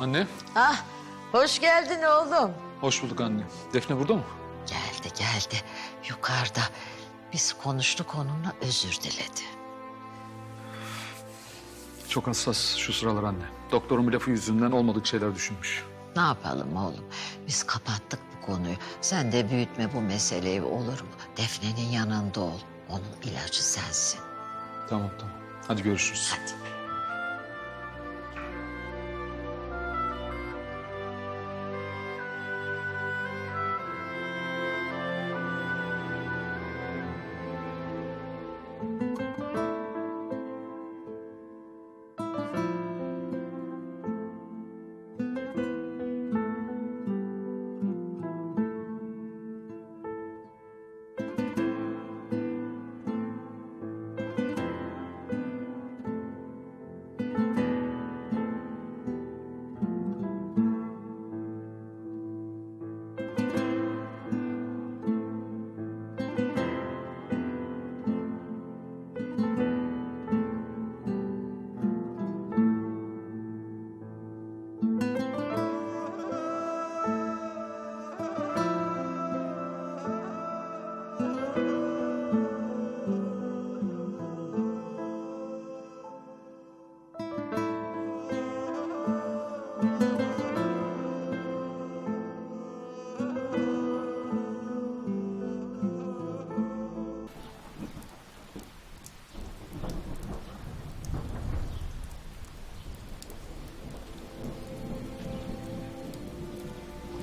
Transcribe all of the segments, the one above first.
Anne, Ah, hoş geldin oğlum. hoş bulduk anne. Defne burada mı? Geldi geldi. Yukarıda. Biz konuştuk onunla özür diledi. Çok hassas şu sıralar anne. Doktorun bir lafı yüzünden olmadık şeyler düşünmüş. Ne yapalım oğlum? Biz kapattık bu konuyu. Sen de büyütme bu meseleyi olur mu? Defne'nin yanında ol. Onun ilacı sensin. Tamam tamam. Hadi görüşürüz. Hadi.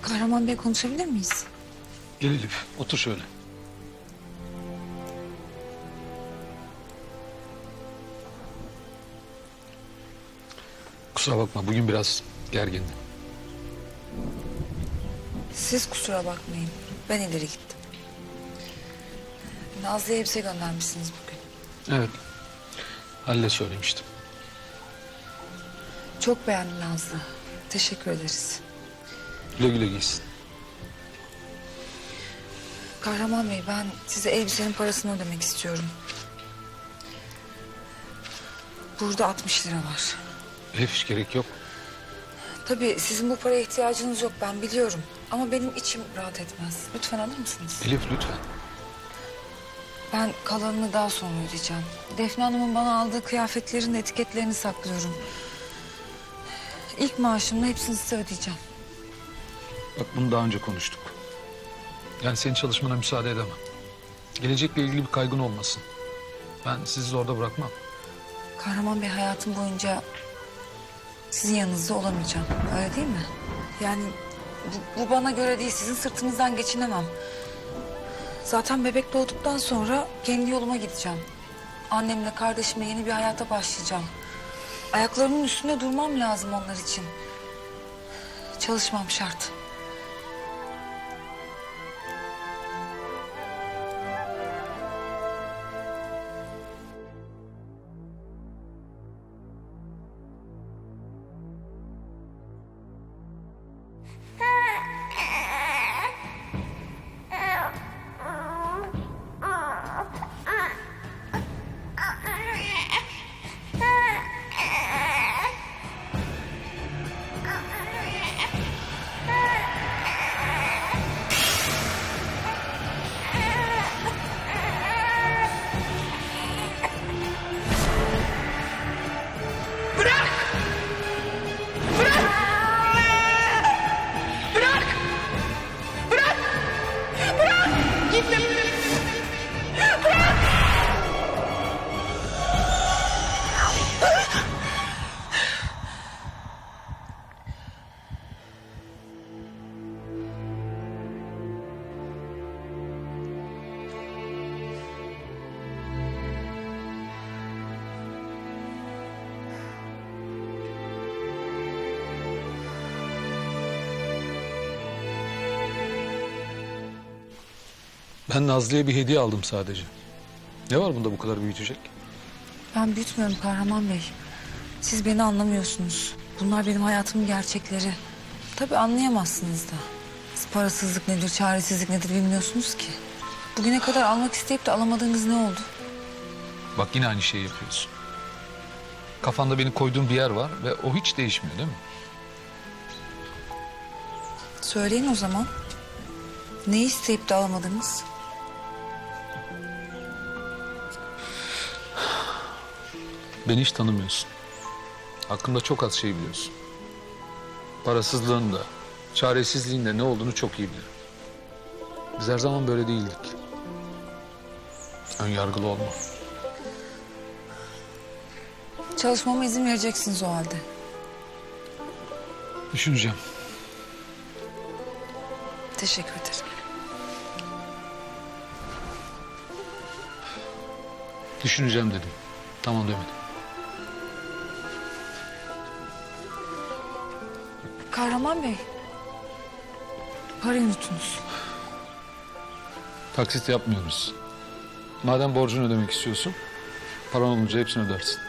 Kahraman Bey konuşabilir miyiz? Gel Elif, otur şöyle. Kusura bakma, bugün biraz gergindim. Siz kusura bakmayın. Ben ileri gittim. Nazlı'ya elbise göndermişsiniz bugün. Evet, Halil'e söylemiştim. Çok beğendim Nazlı. Teşekkür ederiz. Güle güle giysin. Kahraman Bey ben size elbisenin parasını ödemek istiyorum. Burada 60 lira var. Hiç gerek yok. Tabii sizin bu paraya ihtiyacınız yok ben biliyorum. Ama benim içim rahat etmez. Lütfen alır mısınız? Elif lütfen. Ben kalanını daha sonra ödeyeceğim. Defne Hanım'ın bana aldığı kıyafetlerin etiketlerini saklıyorum. İlk maaşımla hepsini size ödeyeceğim. Bak bunu daha önce konuştuk. Yani senin çalışmana müsaade edemem. Gelecekle ilgili bir kaygın olmasın. Ben sizi zorda bırakmam. Kahraman Bey hayatım boyunca sizin yanınızda olamayacağım. Öyle değil mi? Yani bu, bu bana göre değil. Sizin sırtınızdan geçinemem. Zaten bebek doğduktan sonra kendi yoluma gideceğim. Annemle kardeşimle yeni bir hayata başlayacağım. Ayaklarımın üstünde durmam lazım onlar için. Çalışmam şart. Flip, flip. Ben Nazlı'ya bir hediye aldım sadece. Ne var bunda bu kadar büyütecek? Ben büyütmüyorum Kahraman Bey. Siz beni anlamıyorsunuz. Bunlar benim hayatımın gerçekleri. Tabii anlayamazsınız da. Siz parasızlık nedir, çaresizlik nedir bilmiyorsunuz ki. Bugüne kadar almak isteyip de alamadığınız ne oldu? Bak yine aynı şeyi yapıyorsun. Kafanda beni koyduğun bir yer var ve o hiç değişmiyor değil mi? Söyleyin o zaman. Ne isteyip de alamadınız? Beni hiç tanımıyorsun. Hakkımda çok az şey biliyorsun. Parasızlığın da, çaresizliğin de ne olduğunu çok iyi bilirim. Biz her zaman böyle değildik. Ön yargılı olma. Çalışmama izin vereceksiniz o halde. Düşüneceğim. Teşekkür ederim. Düşüneceğim dedim. Tamam demedim. Kahraman Bey. Parayı unuttunuz. Taksit yapmıyoruz. Madem borcunu ödemek istiyorsun, paran olunca hepsini ödersin.